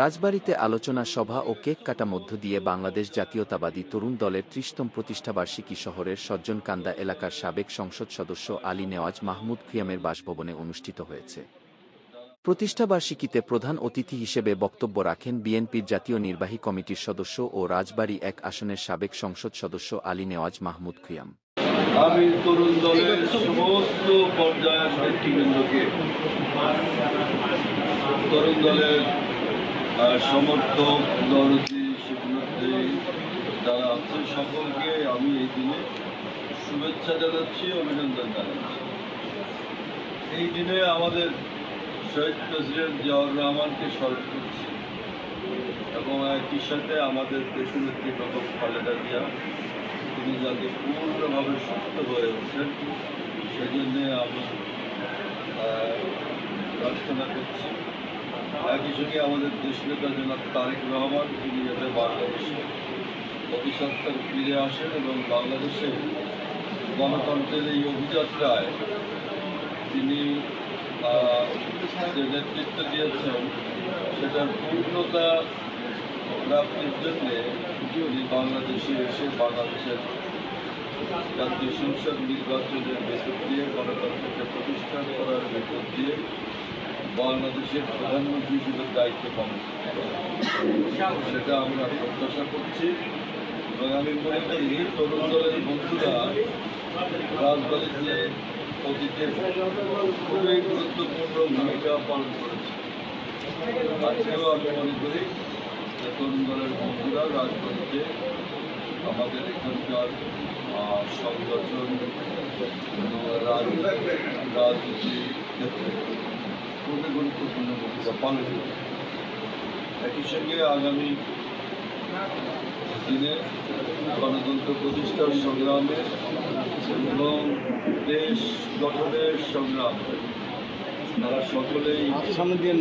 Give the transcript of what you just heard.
রাজবাড়ীতে আলোচনা সভা ও কেক কাটা মধ্য দিয়ে বাংলাদেশ জাতীয়তাবাদী তরুণ দলের ত্রিশতম প্রতিষ্ঠাবার্ষিকী শহরের সজ্জনকান্দা এলাকার সাবেক সংসদ সদস্য আলী নেওয়াজ মাহমুদ খিয়ামের বাসভবনে অনুষ্ঠিত হয়েছে। প্রতিষ্ঠাবার্ষিকীতে প্রধান অতিথি হিসেবে বক্তব্য রাখেন বিএনপির জাতীয় নির্বাহী কমিটির সদস্য ও রাজবাড়ী এক আসনের সাবেক সংসদ সদস্য আলী নেওয়াজ মাহমুদ খিয়াম। আমি তরুণ দলের সমস্ত পর্যায়ের নেতৃবৃন্দকে তরুণ দলের সমর্থক দরদি শিবনাথী যারা আছে সকলকে আমি এই দিনে শুভেচ্ছা জানাচ্ছি, অভিনন্দন জানাচ্ছি। এই দিনে আমাদের শহীদ প্রেসিডেন্ট জিয়াউর রহমানকে স্মরণ করছি এবং একই সাথে আমাদের দেশনেত্রী বেগম খালেদা জিয়া, তিনি যাতে পূর্ণভাবে সুস্থ হয়ে ওঠেন, সেজন্য আমি প্রার্থনা করছি। একই সঙ্গে আমাদের দেশ নেতা জনাব তারেক রহমান, তিনি যাতে বাংলাদেশে অতিসত্তার ফিরে আসেন এবং বাংলাদেশে গণতন্ত্রের এই অভিযাত্রায় তিনি যে নেতৃত্ব দিয়েছেন, সেটার পূর্ণতা প্রাপ্তির জন্যে উনি বাংলাদেশে এসে বাংলাদেশের জাতীয় সংসদ নির্বাচনের ভেতর দিয়ে গণতন্ত্রকে প্রতিষ্ঠা করার ভেতর দিয়ে বাংলাদেশের প্রধানমন্ত্রী হিসেবে দায়িত্ব পালন সেটা আমরা প্রত্যাশা করছি। এবং আমি মনে করি তরুণ দলের বন্ধুরা রাজবাড়িতে অতীতে খুবই গুরুত্বপূর্ণ ভূমিকা পালন করেছে। আজকেও আমি মনে করি যে তরুণ দলের বন্ধুরা রাজবাড়িতে আমাদের এখানকার সংগঠন রাজনীতি ক্ষেত্রে জাপানে একই সঙ্গে আগামী দিনে গণতন্ত্র প্রতিষ্ঠার সংগ্রামে এবং দেশ গঠনের সংগ্রাম তারা সকলেই সামনে দিয়ে